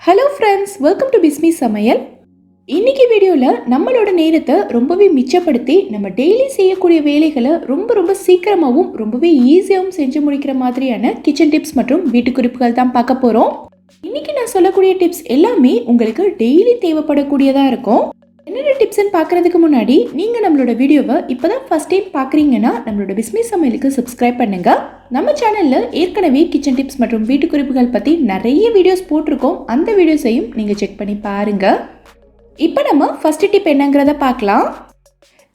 Hello friends welcome to Bismi Samayal இன்னைக்கு வீடியோவில் நம்மளோட நேரத்தை ரொம்பவே மிச்சப்படுத்தி நம்ம டெய்லி செய்யக்கூடிய வேலைகளை ரொம்ப ரொம்ப சீக்கிரமாகவும் ரொம்பவே ஈஸியாகவும் செஞ்சு முடிக்கிற மாதிரியான கிச்சன் டிப்ஸ் மற்றும் வீட்டு குறிப்புகள் தான் பார்க்க போகிறோம் இன்னைக்கு நான் சொல்லக்கூடிய டிப்ஸ் எல்லாமே உங்களுக்கு டெய்லி தேவைப்படக்கூடியதாக இருக்கும். என்னென்ன டிப்ஸ்ன்னு பார்க்கறதுக்கு முன்னாடி நீங்கள் நம்மளோட வீடியோவை இப்போ தான் ஃபஸ்ட் டைம் பார்க்குறீங்கன்னா நம்மளோட பிஸ்மி சமையலுக்கு சப்ஸ்கிரைப் பண்ணுங்கள் நம்ம சேனலில் ஏற்கனவே கிச்சன் டிப்ஸ் மற்றும் வீட்டு குறிப்புகள் பற்றி நிறைய வீடியோஸ் போட்டிருக்கோம். அந்த வீடியோஸையும் நீங்கள் செக் பண்ணி பாருங்கள் இப்போ நம்ம ஃபஸ்ட்டு டிப் என்னங்கிறத பார்க்கலாம்.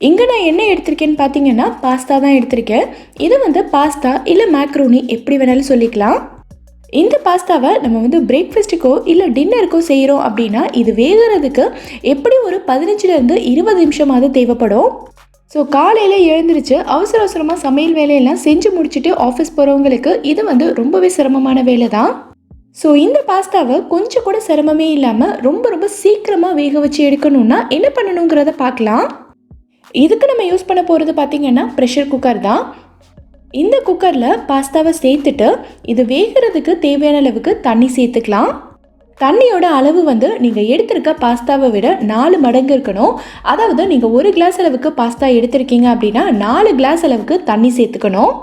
இங்கே நான் என்ன எடுத்திருக்கேன்னு பார்த்தீங்கன்னா பாஸ்தா தான் எடுத்திருக்கேன். இது வந்து பாஸ்தா இல்லை மேக்ரோனி எப்படி வேணாலும் சொல்லிக்கலாம். இந்த பாஸ்தாவை நம்ம வந்து பிரேக்ஃபாஸ்ட்டுக்கோ இல்லை டின்னருக்கோ செய்கிறோம் அப்படின்னா இது வேகிறதுக்கு எப்படி ஒரு பதினஞ்சுலேருந்து இருபது நிமிஷமாவது தேவைப்படும். ஸோ காலையில் எழுந்திரிச்சு அவசர அவசரமாக சமையல் வேலையெல்லாம் செஞ்சு முடிச்சுட்டு ஆஃபீஸ் போகிறவங்களுக்கு இது வந்து ரொம்பவே சிரமமான வேலை தான் ஸோ இந்த பாஸ்தாவை கொஞ்சம் கூட சிரமமே இல்லாமல் ரொம்ப ரொம்ப சீக்கிரமாக வேக வச்சு எடுக்கணும்னா என்ன பண்ணணுங்கிறத பார்க்கலாம். இதுக்கு நம்ம யூஸ் பண்ண போகிறது பார்த்திங்கன்னா ப்ரெஷர் குக்கர் தான். இந்த குக்கரில் பாஸ்தாவை சேர்த்துட்டு இது வேகிறதுக்கு தேவையான அளவுக்கு தண்ணி சேர்த்துக்கலாம். தண்ணியோட அளவு வந்து நீங்கள் எடுத்திருக்க பாஸ்தாவை விட நாலு மடங்கு இருக்கணும். அதாவது நீங்கள் ஒரு கிளாஸ் அளவுக்கு பாஸ்தா எடுத்திருக்கீங்க அப்படின்னா நாலு கிளாஸ் அளவுக்கு தண்ணி சேர்த்துக்கணும்.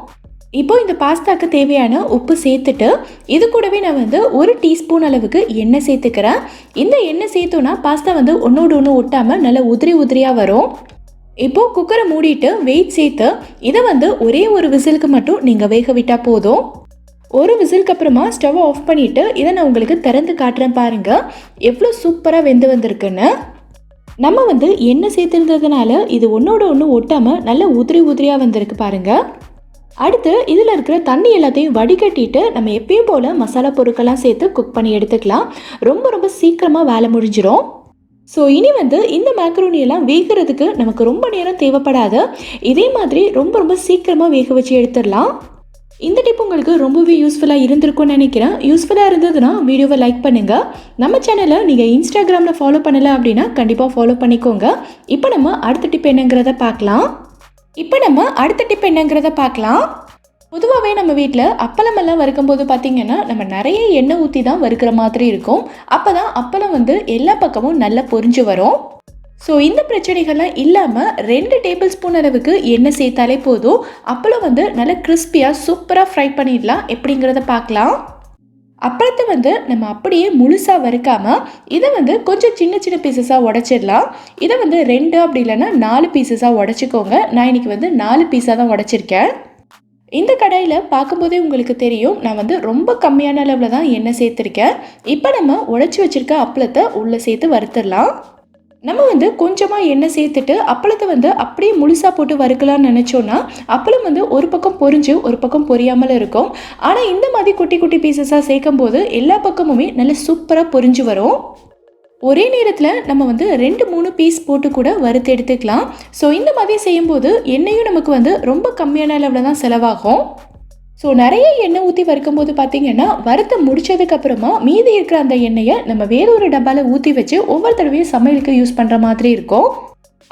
இப்போ இந்த பாஸ்தாக்கு தேவையான உப்பு சேர்த்துட்டு இது கூடவே நான் வந்து ஒரு டீஸ்பூன் அளவுக்கு எண்ணெய் சேர்த்துக்கிறேன். இந்த எண்ணெய் சேர்த்தோன்னா பாஸ்தா வந்து ஒன்றோடு ஒன்று ஒட்டாமல் நல்லா உதிரி உதிரியாக வரும். இப்போ குக்கரை மூடிட்டு வெயிட் சேர்த்து இதை வந்து ஒரே ஒரு விசிலுக்கு மட்டும் நீங்கள் வேக விட்டால் போதும். ஒரு விசிலுக்கு அப்புறமா ஸ்டவ்வை ஆஃப் பண்ணிவிட்டு இதை நான் உங்களுக்கு திறந்து காட்டுறேன் பாருங்கள் எவ்வளோ சூப்பராக வெந்து வந்திருக்குன்னு. நம்ம வந்து எண்ணெய் சேர்த்துருந்ததுனால இது ஒன்றோட ஒன்று ஒட்டாமல் நல்ல உதிரி உதிரியாக வந்திருக்கு பாருங்கள் அடுத்து இதில் இருக்கிற தண்ணி எல்லாத்தையும் வடிகட்டிட்டு நம்ம எப்பயும் போல் மசாலா பொருட்கள்லாம் சேர்த்து குக் பண்ணி எடுத்துக்கலாம். ரொம்ப ரொம்ப சீக்கிரமாக வேலை முடிஞ்சிடும் ஸோ இனி வந்து இந்த மேக்ரோனி எல்லாம் வேகிறதுக்கு நமக்கு ரொம்ப நேரம் தேவைப்படாது. இதே மாதிரி ரொம்ப ரொம்ப சீக்கிரமாக வேக வச்சு எடுத்துடலாம். இந்த டிப் உங்களுக்கு ரொம்பவே யூஸ்ஃபுல்லாக இருந்திருக்கும்னு நினைக்கிறேன். யூஸ்ஃபுல்லாக இருந்ததுன்னா வீடியோவை லைக் பண்ணுங்கள் நம்ம சேனலை நீங்கள் இன்ஸ்டாகிராமில் ஃபாலோ பண்ணலை அப்படின்னா கண்டிப்பாக ஃபாலோ பண்ணிக்கோங்க. இப்போ நம்ம அடுத்த டிப் என்னங்கிறத பார்க்கலாம். இப்போ நம்ம அடுத்த டிப் என்னங்கிறத பார்க்கலாம். பொதுவாகவே நம்ம வீட்டில் அப்பளம் எல்லாம் வறுக்கும்போது பார்த்திங்கன்னா நம்ம நிறைய எண்ணெய் ஊற்றி தான் வறுக்கிற மாதிரி இருக்கும். அப்போ தான் அப்பளம் வந்து எல்லா பக்கமும் நல்லா பொரிஞ்சு வரும். ஸோ இந்த பிரச்சனைகள்லாம் இல்லாமல் ரெண்டு டேபிள் ஸ்பூன் அளவுக்கு எண்ணெய் சேர்த்தாலே போதும். அப்பளம் வந்து நல்லா கிறிஸ்பியாக சூப்பராக ஃப்ரை பண்ணிடலாம். எப்படிங்கிறத பார்க்கலாம். அப்பளத்தை வந்து நம்ம அப்படியே முழுசாக வறுக்காமல் இதை வந்து கொஞ்சம் சின்ன சின்ன பீசஸாக உடச்சிடலாம். இதை வந்து ரெண்டு அப்படி இல்லைன்னா நாலு பீசஸாக உடச்சிக்கோங்க. நான் இன்றைக்கி வந்து நாலு பீஸாக தான் உடச்சிருக்கேன். இந்த கடையில் பார்க்கும்போதே உங்களுக்கு தெரியும் நான் வந்து ரொம்ப கம்மியான அளவில் தான் எண்ணெய் சேர்த்துருக்கேன். இப்போ நம்ம உடச்சி வச்சுருக்க அப்பளத்தை உள்ளே சேர்த்து வறுத்துடலாம். நம்ம வந்து கொஞ்சமாக எண்ணெய் சேர்த்துட்டு அப்பளத்தை வந்து அப்படியே முழுசாக போட்டு வறுக்கலாம்னு நினச்சோன்னா அப்பளம் வந்து ஒரு பக்கம் பொரிஞ்சு ஒரு பக்கம் பொரியாமல் இருக்கும். ஆனால் இந்த மாதிரி குட்டி குட்டி பீசஸாக சேர்க்கும் போது எல்லா பக்கமுமே நல்ல சூப்பராக பொரிஞ்சு வரும். ஒரே நேரத்தில் நம்ம வந்து ரெண்டு மூணு பீஸ் போட்டு கூட வறுத்து எடுத்துக்கலாம். ஸோ இந்த மாதிரி செய்யும்போது எண்ணெயும் நமக்கு வந்து ரொம்ப கம்மியான அளவில் தான் செலவாகும். ஸோ நிறைய எண்ணெய் ஊற்றி வறுக்கும்போது பார்த்தீங்கன்னா வறுத்த முடிச்சதுக்கப்புறமா மீதி இருக்கிற அந்த எண்ணெயை நம்ம வேறொரு டப்பாவில் ஊற்றி வச்சு ஒவ்வொரு தடவையும் சமையலுக்கு யூஸ் பண்ணுற மாதிரி இருக்கும்.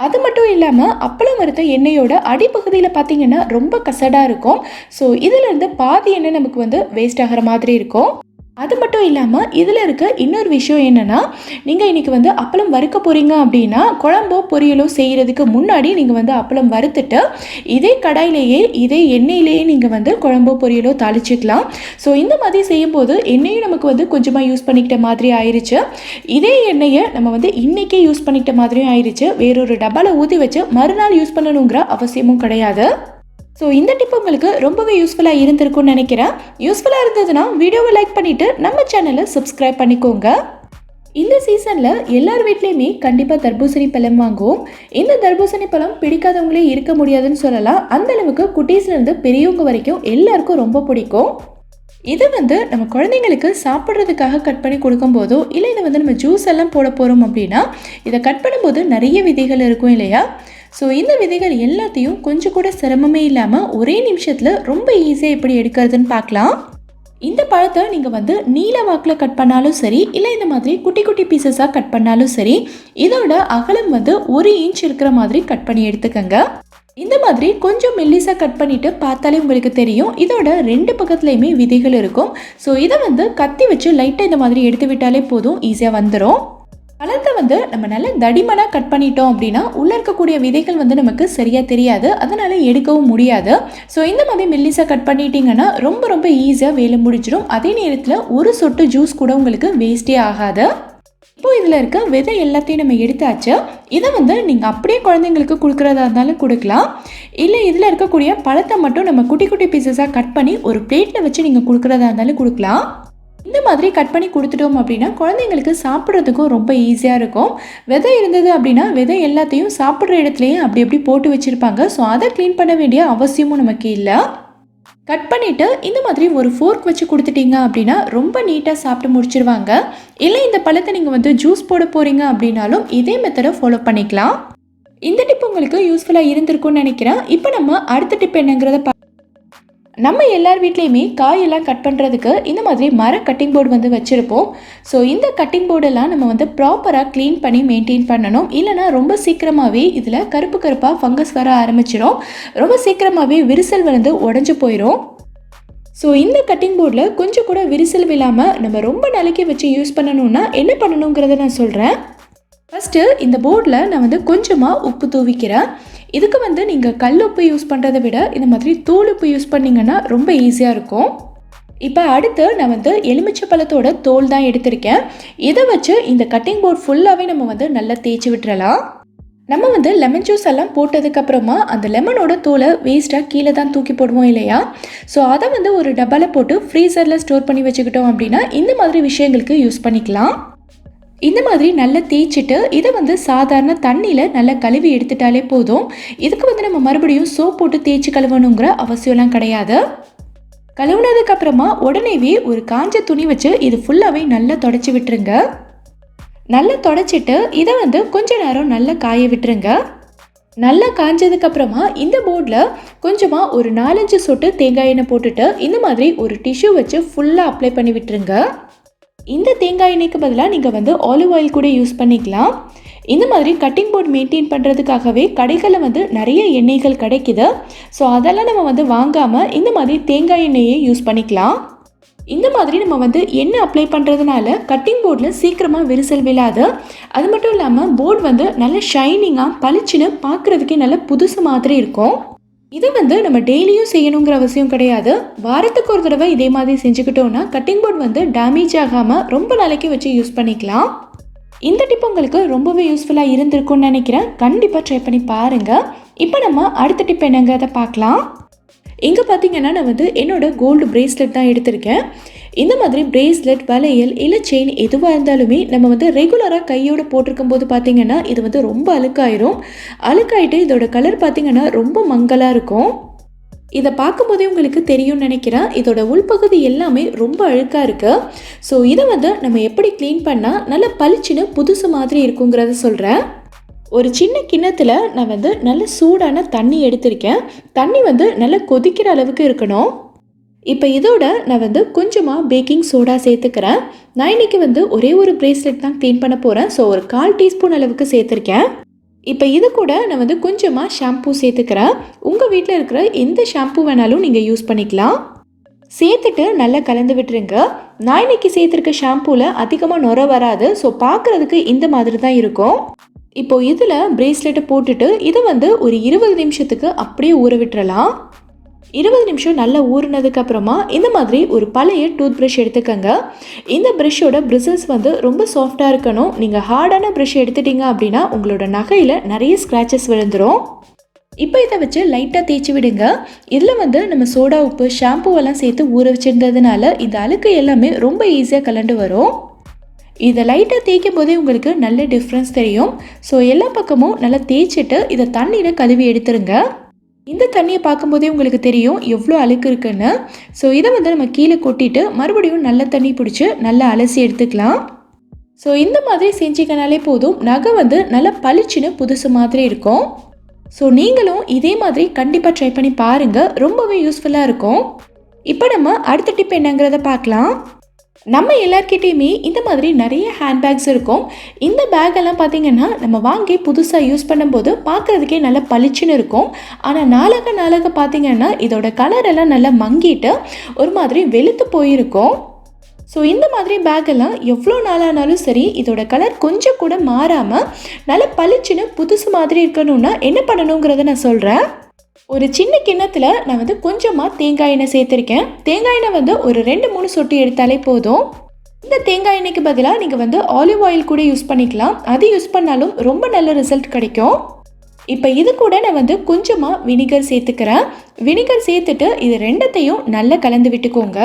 அது மட்டும் இல்லாமல் அப்பளம் வறுத்த எண்ணெயோட அடிப்பகுதியில் பார்த்தீங்கன்னா ரொம்ப கசடாக இருக்கும். ஸோ இதிலேருந்து பாதி எண்ணெய் நமக்கு வந்து வேஸ்ட் ஆகிற மாதிரி இருக்கும். அது மட்டும் இல்லாமல் இதில் இருக்க இன்னொரு விஷயம் என்னென்னா நீங்கள் இன்றைக்கி வந்து அப்பளம் வறுக்க போகிறீங்க அப்படின்னா குழம்போ பொரியலோ செய்கிறதுக்கு முன்னாடி நீங்கள் வந்து அப்பளம் வறுத்துட்டு இதே கடாயிலேயே இதே எண்ணெயிலேயே நீங்கள் வந்து குழம்போ பொரியலோ தாளிச்சிக்கலாம். ஸோ இந்த மாதிரி செய்யும்போது எண்ணெயும் நமக்கு வந்து கொஞ்சமாக யூஸ் பண்ணிக்கிட்ட மாதிரி ஆயிடுச்சு இதே எண்ணெயை நம்ம வந்து இன்றைக்கே யூஸ் பண்ணிக்கிட்ட மாதிரியும் ஆயிடுச்சு வேறொரு டப்பாவில் ஊற்றி வச்சு மறுநாள் யூஸ் பண்ணணுங்கிற அவசியமும் கிடையாது. ஸோ இந்த டிப் உங்களுக்கு ரொம்பவே யூஸ்ஃபுல்லாக இருந்திருக்கும்னு நினைக்கிறேன். யூஸ்ஃபுல்லாக இருந்ததுன்னா வீடியோவை லைக் பண்ணிவிட்டு நம்ம சேனலை சப்ஸ்கிரைப் பண்ணிக்கோங்க. இந்த சீசனில் எல்லார் வீட்லேயுமே கண்டிப்பாக தர்பூசணி பழம் வாங்குவோம். இந்த தர்பூசணி பழம் பிடிக்காதவங்களே இருக்க முடியாதுன்னு சொல்லலாம். அந்த அளவுக்கு குட்டீஸ்லேருந்து பெரியவங்க வரைக்கும் எல்லாருக்கும் ரொம்ப பிடிக்கும். இது வந்து நம்ம குழந்தைங்களுக்கு சாப்பிட்றதுக்காக கட் பண்ணி கொடுக்கும்போதோ இல்லை இதை வந்து நம்ம ஜூஸ் எல்லாம் போட போகிறோம் அப்படின்னா இதை கட் பண்ணும்போது நிறைய விதைகள் இருக்கும் இல்லையா? ஸோ இந்த விதைகள் எல்லாத்தையும் கொஞ்சம் கூட சிரமமே இல்லாமல் ஒரே நிமிஷத்தில் ரொம்ப ஈஸியாக எப்படி எடுக்கிறதுன்னு பார்க்கலாம். இந்த பழத்தை நீங்கள் வந்து நீல வாக்கில் கட் பண்ணாலும் சரி இல்லை இந்த மாதிரி குட்டி குட்டி பீசஸாக கட் பண்ணாலும் சரி இதோட அகலம் வந்து ஒரு இன்ச் இருக்கிற மாதிரி கட் பண்ணி எடுத்துக்கோங்க. இந்த மாதிரி கொஞ்சம் மெல்லிசாக கட் பண்ணிவிட்டு பார்த்தாலே உங்களுக்கு தெரியும் இதோட ரெண்டு பக்கத்துலேயுமே விதைகள் இருக்கும். ஸோ இதை வந்து கத்தி வச்சு லைட்டாக இந்த மாதிரி எடுத்து விட்டாலே போதும் ஈஸியாக வந்துடும் பழத்தை வந்து நம்ம நல்லா தடிமனாக கட் பண்ணிட்டோம் அப்படின்னா உள்ளே இருக்கக்கூடிய விதைகள் வந்து நமக்கு சரியாக தெரியாது. அதனால் எடுக்கவும் முடியாது. ஸோ இந்த மாதிரி மெல்லிசாக கட் பண்ணிட்டீங்கன்னா ரொம்ப ரொம்ப ஈஸியாக வேலை முடிச்சிடும் அதே நேரத்தில் ஒரு சொட்டு ஜூஸ் கூட உங்களுக்கு வேஸ்டே ஆகாது. இப்போ இதில் இருக்க விதை எல்லாத்தையும் நம்ம எடுத்தாச்சு. இதை வந்து நீங்கள் அப்படியே குழந்தைங்களுக்கு கொடுக்குறதா இருந்தாலும் கொடுக்கலாம். இல்லை இதில் இருக்கக்கூடிய பழத்தை மட்டும் நம்ம குட்டி குட்டி பீசஸாக கட் பண்ணி ஒரு பிளேட்டில் வச்சு நீங்கள் கொடுக்குறதா இருந்தாலும் கொடுக்கலாம். இந்த மாதிரி கட் பண்ணி கொடுத்துட்டோம் அப்படின்னா குழந்தைங்களுக்கு சாப்பிட்றதுக்கும் ரொம்ப ஈஸியாக இருக்கும். விதை இருந்தது அப்படின்னா விதை எல்லாத்தையும் சாப்பிட்ற இடத்துலையே அப்படி அப்படி போட்டு வச்சுருப்பாங்க. ஸோ அதை க்ளீன் பண்ண வேண்டிய அவசியமும் நமக்கு இல்லை. கட் பண்ணிவிட்டு இந்த மாதிரி ஒரு ஃபோர்க் வச்சு கொடுத்துட்டீங்க அப்படின்னா ரொம்ப நீட்டாக சாப்பிட்டு முடிச்சிருவாங்க. இல்லை இந்த பழத்தை நீங்கள் வந்து ஜூஸ் போட போகிறீங்க அப்படின்னாலும் இதே மெத்தடை ஃபாலோ பண்ணிக்கலாம். இந்த டிப் உங்களுக்கு யூஸ்ஃபுல்லாக இருந்திருக்கும்னு நினைக்கிறேன். இப்போ நம்ம அடுத்த டிப் என்னங்கிறத பா நம்ம எல்லார் வீட்லேயுமே காயெல்லாம் கட் பண்ணுறதுக்கு இந்த மாதிரி மர கட்டிங் போர்டு வந்து வச்சுருப்போம். ஸோ இந்த கட்டிங் போர்டெல்லாம் நம்ம வந்து ப்ராப்பராக க்ளீன் பண்ணி மெயின்டைன் பண்ணணும். இல்லைனா ரொம்ப சீக்கிரமாகவே இதில் கருப்பு கருப்பாக ஃபங்கஸ் வர ஆரம்பிச்சிடும் ரொம்ப சீக்கிரமாகவே விரிசல் வந்து உடஞ்சி போயிடும் ஸோ இந்த கட்டிங் போர்டில் கொஞ்சம் கூட விரிசல் விழாமல் நம்ம ரொம்ப நாளைக்கு வச்சு யூஸ் பண்ணணும்னா என்ன பண்ணணுங்கிறத நான் சொல்கிறேன் ஃபஸ்ட்டு இந்த போர்டில் நான் வந்து கொஞ்சமாக உப்பு தூவிக்கிறேன். இதுக்கு வந்து நீங்கள் கல் உப்பு யூஸ் பண்ணுறதை விட இந்த மாதிரி தூள் உப்பு யூஸ் பண்ணிங்கன்னா ரொம்ப ஈஸியாக இருக்கும். இப்போ அடுத்து நான் வந்து எலுமிச்சை பழத்தோட தோல் தான் எடுத்திருக்கேன். இதை வச்சு இந்த கட்டிங் போர்ட் ஃபுல்லாகவே நம்ம வந்து நல்லா தேய்ச்சி விட்டுறலாம். நம்ம வந்து லெமன் ஜூஸ் எல்லாம் போட்டதுக்கப்புறமா அந்த லெமனோட தோலை வேஸ்ட்டாக கீழே தான் தூக்கி போடுவோம் இல்லையா? ஸோ அதை வந்து ஒரு டப்பாவில் போட்டு ஃப்ரீசரில் ஸ்டோர் பண்ணி வச்சுக்கிட்டோம் அப்படின்னா இந்த மாதிரி விஷயங்களுக்கு யூஸ் பண்ணிக்கலாம். இந்த மாதிரி நல்லா தேய்ச்சிட்டு இதை வந்து சாதாரண தண்ணியில் நல்லா கழுவி எடுத்துட்டாலே போதும். இதுக்கு வந்து நம்ம மறுபடியும் சோப் போட்டு தேய்ச்சி கழுவணுங்கிற அவசியம்லாம் கிடையாது. கழுவுனதுக்கு அப்புறமா உடனேவே ஒரு காஞ்ச துணி வச்சு இது ஃபுல்லாகவே நல்லா தொடச்சி விட்டுருங்க. நல்லா தொடச்சிட்டு இதை வந்து கொஞ்ச நேரம் நல்லா காய விட்டுருங்க. நல்லா காஞ்சதுக்கு அப்புறமா இந்த போர்டில் கொஞ்சமாக ஒரு நாலஞ்சு சொட்டு தேங்காய் எண்ணெய் போட்டுட்டு இந்த மாதிரி ஒரு டிஷ்யூ வச்சு ஃபுல்லாக அப்ளை பண்ணி விட்டுருங்க. இந்த தேங்காய் எண்ணெய்க்கு பதிலாக நீங்கள் வந்து ஆலிவ் ஆயில் கூட யூஸ் பண்ணிக்கலாம். இந்த மாதிரி கட்டிங் போர்ட் மெயின்டைன் பண்ணுறதுக்காகவே கடைகளில் வந்து நிறைய எண்ணெய்கள் கிடைக்குது. ஸோ அதெல்லாம் நம்ம வந்து வாங்காமல் இந்த மாதிரி தேங்காய் எண்ணெயை யூஸ் பண்ணிக்கலாம். இந்த மாதிரி நம்ம வந்து எண்ணெய் அப்ளை பண்ணுறதுனால கட்டிங் போர்டில் சீக்கிரமாக விரிசல் விழாது. அது மட்டும் இல்லாமல் போர்டு வந்து நல்ல ஷைனிங்காக பளிச்சுன்னு பார்க்குறதுக்கே நல்ல புதுசு மாதிரி இருக்கும். இதை வந்து நம்ம டெய்லியும் செய்யணுங்கிற அவசியம் கிடையாது. வாரத்துக்கு ஒரு தடவை இதே மாதிரி செஞ்சுக்கிட்டோன்னா கட்டிங் போர்டு வந்து டேமேஜ் ஆகாமல் ரொம்ப நாளைக்கு வச்சு யூஸ் பண்ணிக்கலாம். இந்த டிப் உங்களுக்கு ரொம்பவே யூஸ்ஃபுல்லாக இருந்திருக்கும்னு நினைக்கிறேன். கண்டிப்பாக ட்ரை பண்ணி பாருங்கள் இப்போ நம்ம அடுத்த டிப் என்னங்கிறத பார்க்கலாம். இங்கே பார்த்தீங்கன்னா நான் வந்து என்னோடய கோல்டு பிரேஸ்லெட் தான் எடுத்திருக்கேன். இந்த மாதிரி பிரேஸ்லெட் வளையல் இல்லை செயின் எதுவாக இருந்தாலுமே நம்ம வந்து ரெகுலராக கையோடு போட்டிருக்கும் போது பார்த்தீங்கன்னா இது வந்து ரொம்ப அழுக்காயிரும். அழுக்காயிட்டு இதோட கலர் பார்த்தீங்கன்னா ரொம்ப மங்கலாக இருக்கும். இதை பார்க்கும்போதே உங்களுக்கு தெரியும்னு நினைக்கிறேன். இதோட உள்பகுதி எல்லாமே ரொம்ப அழுக்காக இருக்குது ஸோ இதை வந்து நம்ம எப்படி க்ளீன் பண்ணால் நல்லா பளிச்சுன்னு புதுசு மாதிரி இருக்குங்கிறத சொல்கிறேன் ஒரு சின்ன கிண்ணத்தில் நான் வந்து நல்ல சூடான தண்ணி எடுத்திருக்கேன். தண்ணி வந்து நல்லா கொதிக்கிற அளவுக்கு இருக்கணும். இப்போ இதோட நான் வந்து கொஞ்சமாக பேக்கிங் சோடா சேர்த்துக்கிறேன். நான் இன்னைக்கு வந்து ஒரே ஒரு ப்ரேஸ்லெட் தான் க்ளீன் பண்ண போகிறேன் ஸோ ஒரு கால் டீஸ்பூன் அளவுக்கு சேர்த்துருக்கேன். இப்போ இது கூட நான் வந்து கொஞ்சமாக ஷாம்பூ சேர்த்துக்கிறேன். உங்கள் வீட்டில் இருக்கிற எந்த ஷாம்பூ வேணாலும் நீங்கள் யூஸ் பண்ணிக்கலாம். சேர்த்துட்டு நல்லா கலந்து விட்டுருங்க. நான் இன்னைக்கு சேர்த்துருக்க ஷாம்பூவில் அதிகமாக நுர வராது. ஸோ பார்க்குறதுக்கு இந்த மாதிரி தான் இருக்கும். இப்போ இதில் பிரேஸ்லெட்டை போட்டுட்டு இதை வந்து ஒரு இருபது நிமிஷத்துக்கு அப்படியே ஊற விட்டுறலாம். இருபது நிமிஷம் நல்லா ஊறினதுக்கு அப்புறமா இந்த மாதிரி ஒரு பழைய டூத் ப்ரஷ் எடுத்துக்கோங்க. இந்த ப்ரஷ்ஷோட பிரிசல்ஸ் வந்து ரொம்ப சாஃப்டாக இருக்கணும். நீங்கள் ஹார்டான ப்ரஷ் எடுத்துட்டீங்க அப்படின்னா உங்களோட நகையில் நிறைய ஸ்க்ராச்சஸ் விழுந்துடும் இப்போ இதை வச்சு லைட்டாக தேய்ச்சி விடுங்க. இதில் வந்து நம்ம சோடா உப்பு ஷாம்பூவெல்லாம் சேர்த்து ஊற வச்சிருந்ததுனால இந்த அழுக்கு எல்லாமே ரொம்ப ஈஸியாக கலண்டு வரும். இதை லைட்டாக தேய்க்கும் போதே உங்களுக்கு நல்ல டிஃப்ரென்ஸ் தெரியும். ஸோ எல்லா பக்கமும் நல்லா தேய்ச்சிட்டு இதை தண்ணியில் கழுவி எடுத்துருங்க. இந்த தண்ணியை பார்க்கும்போதே உங்களுக்கு தெரியும் எவ்வளோ அழுக்கு இருக்குன்னு. ஸோ இதை வந்து நம்ம கீழே கொட்டிட்டு மறுபடியும் நல்ல தண்ணி பிடிச்சி நல்லா அலசி எடுத்துக்கலாம். ஸோ இந்த மாதிரி செஞ்சிக்கனாலே போதும் நகை வந்து நல்லா பளிச்சுன்னு புதுசு மாதிரி இருக்கும். ஸோ நீங்களும் இதே மாதிரி கண்டிப்பாக ட்ரை பண்ணி பாருங்கள் ரொம்பவே யூஸ்ஃபுல்லாக இருக்கும். இப்போ நம்ம அடுத்த டிப் என்னங்கிறத பார்க்கலாம். நம்ம எல்லார்கிட்டேயுமே இந்த மாதிரி நிறைய ஹேண்ட்பேக்ஸ் இருக்கும். இந்த பேக்கெல்லாம் பார்த்தீங்கன்னா நம்ம வாங்கி புதுசாக யூஸ் பண்ணும்போது பார்க்குறதுக்கே நல்லா பளிச்சுன்னு இருக்கும். ஆனால் நாளாக நாளாக பார்த்தீங்கன்னா இதோட கலர் எல்லாம் நல்லா மங்கிட்டு ஒரு மாதிரி வெளுத்து போயிருக்கும். ஸோ இந்த மாதிரி பேக்கெல்லாம் எவ்வளோ நாளானாலும் சரி இதோட கலர் கொஞ்சம் கூட மாறாமல் நல்லா பளிச்சுன்னு புதுசு மாதிரி இருக்கணும்னா என்ன பண்ணணுங்கிறத நான் சொல்கிறேன் ஒரு சின்ன கிண்ணத்தில் நான் வந்து கொஞ்சமாக தேங்காய் எண்ணெய் சேர்த்துருக்கேன். தேங்காய் எண்ணெய் வந்து ஒரு ரெண்டு மூணு சொட்டு எடுத்தாலே போதும். இந்த தேங்காய் எண்ணெய்க்கு பதிலாக நீங்கள் வந்து ஆலிவ் ஆயில் கூட யூஸ் பண்ணிக்கலாம். அது யூஸ் பண்ணாலும் ரொம்ப நல்ல ரிசல்ட் கிடைக்கும். இப்போ இது கூட நான் வந்து கொஞ்சமாக வினிகர் சேர்த்துக்கிறேன். வினிகர் சேர்த்துட்டு இது ரெண்டத்தையும் நல்லா கலந்து விட்டுக்கோங்க.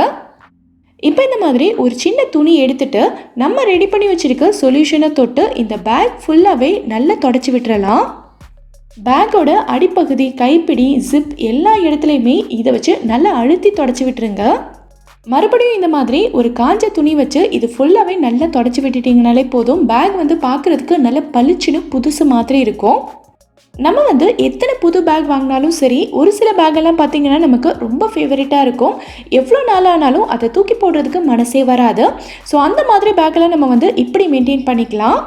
இப்போ இந்த மாதிரி ஒரு சின்ன துணி எடுத்துட்டு நம்ம ரெடி பண்ணி வச்சுருக்க சொல்யூஷனை தொட்டு இந்த பேக் ஃபுல்லாகவே நல்லா தொடச்சி விட்டுறலாம். பேக்கோட அடிப்பகுதி கைப்பிடி ஜிப் எல்லா இடத்துலையுமே இதை வச்சு நல்லா அழுத்தி தொடச்சி விட்டுருங்க. மறுபடியும் இந்த மாதிரி ஒரு காஞ்ச துணி வச்சு இது ஃபுல்லாகவே நல்லா தொடச்சி விட்டுட்டிங்கனாலே போதும். பேக் வந்து பார்க்குறதுக்கு நல்ல பளிச்சுன்னு புதுசு மாதிரி இருக்கும். நம்ம வந்து எத்தனை புது பேக் வாங்கினாலும் சரி ஒரு சில பேக்கெல்லாம் பார்த்திங்கன்னா நமக்கு ரொம்ப ஃபேவரட்டாக இருக்கும். எவ்வளோ நாள் ஆனாலும் அதை தூக்கி போடுறதுக்கு மனசே வராது. ஸோ அந்த மாதிரி பேக்கெல்லாம் நம்ம வந்து இப்படி மெயின்டைன் பண்ணிக்கலாம்.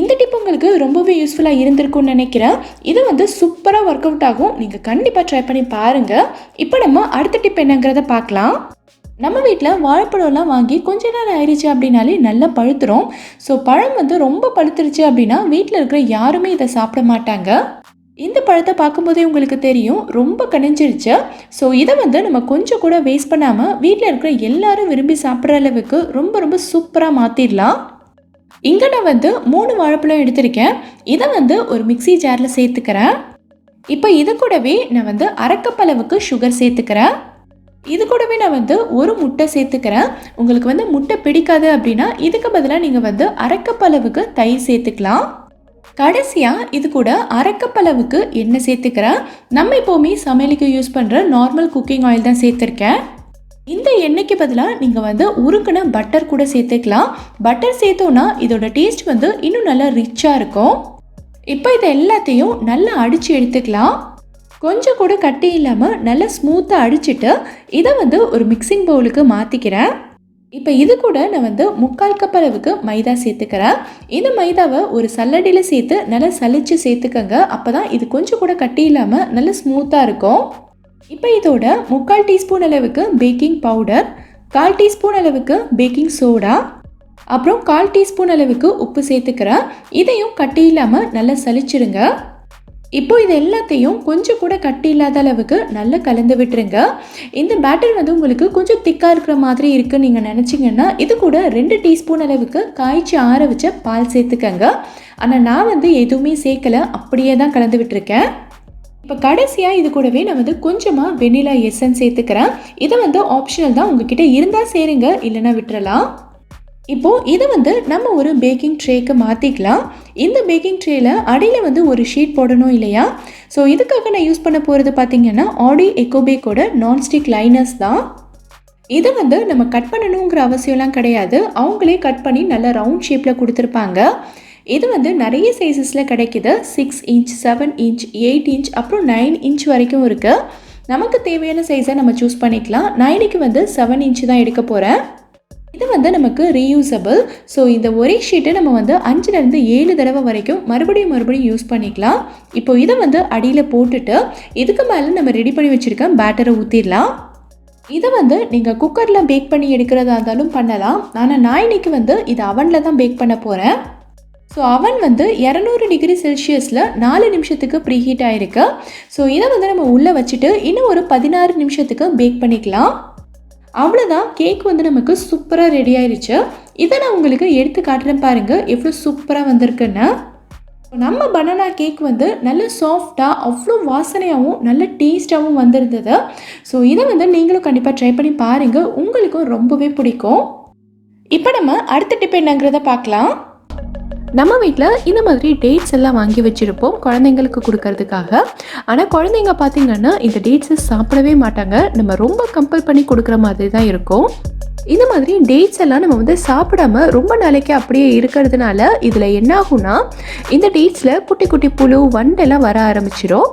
இந்த டிப் உங்களுக்கு ரொம்பவே யூஸ்ஃபுல்லாக இருந்திருக்கும்னு நினைக்கிறேன். இது வந்து சூப்பராக ஒர்க் அவுட் ஆகும். நீங்கள் கண்டிப்பாக ட்ரை பண்ணி பாருங்கள் இப்போ நம்ம அடுத்த டிப் என்னங்கிறத பார்க்கலாம். நம்ம வீட்டில் வாழைப்பழம்லாம் வாங்கி கொஞ்ச நேரம் ஆயிடுச்சு அப்படின்னாலே நல்லா பழுத்துரும். ஸோ பழம் வந்து ரொம்ப பழுத்துருச்சு அப்படின்னா வீட்டில் இருக்கிற யாருமே இதை சாப்பிட மாட்டாங்க. இந்த பழத்தை பார்க்கும்போதே உங்களுக்கு தெரியும் ரொம்ப கணிஞ்சிருச்சு ஸோ இதை வந்து நம்ம கொஞ்சம் கூட வேஸ்ட் பண்ணாமல் வீட்டில் இருக்கிற எல்லாரும் விரும்பி சாப்பிட்ற அளவுக்கு ரொம்ப ரொம்ப சூப்பராக மாற்றிடலாம் இங்கே நான் வந்து மூணு வாழைப்பழம் எடுத்திருக்கேன். இதை வந்து ஒரு மிக்சி ஜாரில் சேர்த்துக்கிறேன். இப்போ இது கூடவே நான் வந்து அரைக்கப்பளவுக்கு சுகர் சேர்த்துக்கிறேன். இது கூடவே நான் வந்து ஒரு முட்டை சேர்த்துக்கிறேன். உங்களுக்கு வந்து முட்டை பிடிக்காது அப்படின்னா இதுக்கு பதிலாக நீங்கள் வந்து அரைக்கப்பளவுக்கு தயிர் சேர்த்துக்கலாம். கடைசியாக இது கூட அரைக்கப்பளவுக்கு எண்ணெய் சேர்த்துக்கிறேன். நம்ம எப்போவுமே சமையலுக்கு யூஸ் பண்ணுற நார்மல் குக்கிங் ஆயில் தான் சேர்த்துருக்கேன். இந்த எண்ணெய்க்கு பதிலாக நீங்கள் வந்து உருக்குன பட்டர் கூட சேர்த்துக்கலாம். பட்டர் சேர்த்தோன்னா இதோட டேஸ்ட் வந்து இன்னும் நல்லா ரிச்சாக இருக்கும். இப்போ இதை எல்லாத்தையும் நல்லா அடித்து எடுத்துக்கலாம். கொஞ்சம் கூட கட்டி இல்லாமல் நல்லா ஸ்மூத்தாக அடிச்சுட்டு இதை வந்து ஒரு மிக்சிங் பவுலுக்கு மாற்றிக்கிறேன் இப்போ இது கூட நான் வந்து முக்கால் கப் அளவுக்கு மைதா சேர்த்துக்கிறேன். இந்த மைதாவை ஒரு சல்லடியில் சேர்த்து நல்லா சலிச்சு சேர்த்துக்கங்க. அப்போ தான் இது கொஞ்சம் கூட கட்டி இல்லாமல் நல்லா ஸ்மூத்தாக இருக்கும். இப்போ இதோட முக்கால் டீஸ்பூன் அளவுக்கு பேக்கிங் பவுடர் கால் டீஸ்பூன் அளவுக்கு பேக்கிங் சோடா அப்புறம் கால் டீஸ்பூன் அளவுக்கு உப்பு சேர்த்துக்கிறேன். இதையும் கட்டி இல்லாமல் நல்லா சளிச்சிருங்க. இப்போ இது எல்லாத்தையும் கொஞ்சம் கூட கட்டி இல்லாத அளவுக்கு நல்லா கலந்து விட்டுருங்க. இந்த பேட்டர் வந்து உங்களுக்கு கொஞ்சம் திக்காக இருக்கிற மாதிரி இருக்குன்னு நீங்கள் நினச்சிங்கன்னா இது கூட ரெண்டு டீஸ்பூன் அளவுக்கு காய்ச்சி ஆற வச்ச பால் சேர்த்துக்கங்க. ஆனால் நான் வந்து எதுவுமே சேர்க்கலை. அப்படியே தான் கலந்து விட்டுருக்கேன். இப்போ கடைசியாக இது கூடவே நான் வந்து கொஞ்சமாக வெனிலா எசன்ஸ் சேர்த்துக்கிறேன். இதை வந்து ஆப்ஷனல் தான் உங்ககிட்ட இருந்தால் சேருங்க இல்லைன்னா விட்டுறலாம். இப்போது இதை வந்து நம்ம ஒரு பேக்கிங் ட்ரேக்கு மாற்றிக்கலாம் இந்த பேக்கிங் ட்ரேயில் அடியில் வந்து ஒரு ஷீட் போடணும் இல்லையா? ஸோ இதுக்காக நான் யூஸ் பண்ண போகிறது பார்த்திங்கன்னா ஆடி எக்கோபேக்கோட நான்ஸ்டிக் லைனர்ஸ் தான். இதை வந்து நம்ம கட் பண்ணணுங்கிற அவசியம்லாம் கிடையாது. அவங்களே கட் பண்ணி நல்ல ரவுண்ட் ஷேப்பில் கொடுத்துருப்பாங்க. இது வந்து நிறைய சைஸஸில் கிடைக்குது. Six inch seven inch eight inch அப்புறம் நைன் இன்ச் வரைக்கும் இருக்குது நமக்கு தேவையான சைஸை நம்ம சூஸ் பண்ணிக்கலாம். நைனுக்கு வந்து செவன் இன்ச் தான் எடுக்க போகிறேன் இது வந்து நமக்கு ரீயூசபிள் ஸோ இந்த ஒரே ஷீட்டை நம்ம வந்து அஞ்சுலேருந்து ஏழு தடவை வரைக்கும் மறுபடியும் மறுபடியும் யூஸ் பண்ணிக்கலாம். இப்போ இதை வந்து அடியில் போட்டுட்டு இதுக்கு மேலே நம்ம ரெடி பண்ணி வச்சுருக்க பேட்டரை ஊற்றிடலாம் இதை வந்து நீங்கள் குக்கரில் பேக் பண்ணி எடுக்கிறதா இருந்தாலும் பண்ணலாம். ஆனால் நான் இன்னைக்கு வந்து இது அவனில் தான் பேக் பண்ண போகிறேன் ஸோ அவன் வந்து இரநூறு டிகிரி செல்சியஸில் நாலு நிமிஷத்துக்கு ப்ரீ ஹீட் ஆகிருக்கு ஸோ இதை வந்து நம்ம உள்ளே வச்சுட்டு இன்னும் ஒரு பதினாறு நிமிஷத்துக்கு பேக் பண்ணிக்கலாம். அவ்வளோதான் கேக் வந்து நமக்கு சூப்பராக ரெடி ஆயிடுச்சு இதை நான் உங்களுக்கு எடுத்து காட்டுறேன் பாருங்கள் எவ்வளோ சூப்பராக வந்திருக்குன்னு. நம்ம பனானா கேக் வந்து நல்ல சாஃப்டாக அவ்வளோ வாசனையாகவும் நல்ல டேஸ்ட்டாகவும் வந்திருந்தது. ஸோ இதை வந்து நீங்களும் கண்டிப்பாக ட்ரை பண்ணி பாருங்கள் உங்களுக்கும் ரொம்பவே பிடிக்கும். இப்போ நம்ம அடுத்த டிப் என்னங்கிறத பார்க்கலாம். நம்ம வீட்டில் இந்த மாதிரி டேட்ஸ் எல்லாம் வாங்கி வச்சுருப்போம் குழந்தைங்களுக்கு கொடுக்கறதுக்காக. ஆனால் குழந்தைங்க பார்த்திங்கன்னா இந்த டேட்ஸை சாப்பிடவே மாட்டாங்க. நம்ம ரொம்ப கம்பல் பண்ணி கொடுக்குற மாதிரி தான் இருக்கும். இந்த மாதிரி டேட்ஸ் எல்லாம் நம்ம வந்து சாப்பிடாம ரொம்ப நாளைக்கு அப்படியே இருக்கிறதுனால இதில் என்ன ஆகும்னா இந்த டேட்ஸில் குட்டி குட்டி புழு வண்டெல்லாம் வர ஆரம்பிச்சிடும்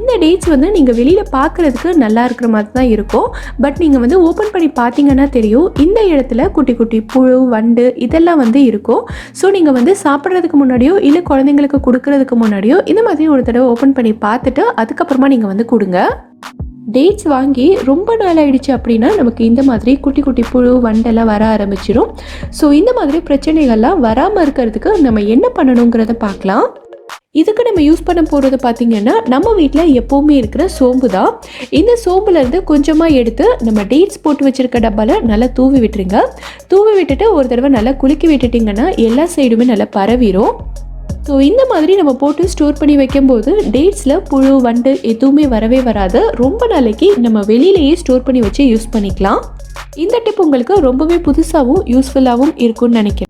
இந்த டேட்ஸ் வந்து நீங்கள் வெளியில் பார்க்குறதுக்கு நல்லா இருக்கிற மாதிரி தான் இருக்கும். பட் நீங்கள் வந்து ஓப்பன் பண்ணி பார்த்தீங்கன்னா தெரியும். இந்த இடத்துல குட்டி குட்டி புழு வண்டு இதெல்லாம் வந்து இருக்கும். ஸோ நீங்கள் வந்து சாப்பிட்றதுக்கு முன்னாடியோ இல்லை குழந்தைங்களுக்கு கொடுக்கறதுக்கு முன்னாடியோ இந்த மாதிரி ஒரு தடவை ஓப்பன் பண்ணி பார்த்துட்டு அதுக்கப்புறமா நீங்கள் வந்து கொடுங்க. டேட்ஸ் வாங்கி ரொம்ப நாள் ஆயிடுச்சு அப்படின்னா நமக்கு இந்த மாதிரி குட்டி குட்டி புழு வண்டெல்லாம் வர ஆரம்பிச்சிடும் ஸோ இந்த மாதிரி பிரச்சனைகள்லாம் வராமல் இருக்கிறதுக்கு நம்ம என்ன பண்ணணுங்கிறத பார்க்கலாம். இதுக்கு நம்ம யூஸ் பண்ண போகிறது பார்த்திங்கன்னா நம்ம வீட்டில் எப்போவுமே இருக்கிற சோம்பு தான். இந்த சோம்புலேருந்து கொஞ்சமாக எடுத்து நம்ம டேட்ஸ் போட்டு வச்சுருக்க டப்பாவில் நல்லா தூவி விட்டுருங்க. தூவி விட்டுட்டு ஒரு தடவை நல்லா குலுக்கி விட்டுட்டிங்கன்னா எல்லா சைடுமே நல்லா பரவிடும் ஸோ இந்த மாதிரி நம்ம போட்டு ஸ்டோர் பண்ணி வைக்கும்போது டேட்ஸில் புழு வண்டு எதுவுமே வரவே வராது. ரொம்ப நாளைக்கு நம்ம வெளியிலேயே ஸ்டோர் பண்ணி வச்சு யூஸ் பண்ணிக்கலாம். இந்த டிப் உங்களுக்கு ரொம்பவே புதுசாகவும் யூஸ்ஃபுல்லாகவும் இருக்கும்னு நினைக்கிறேன்.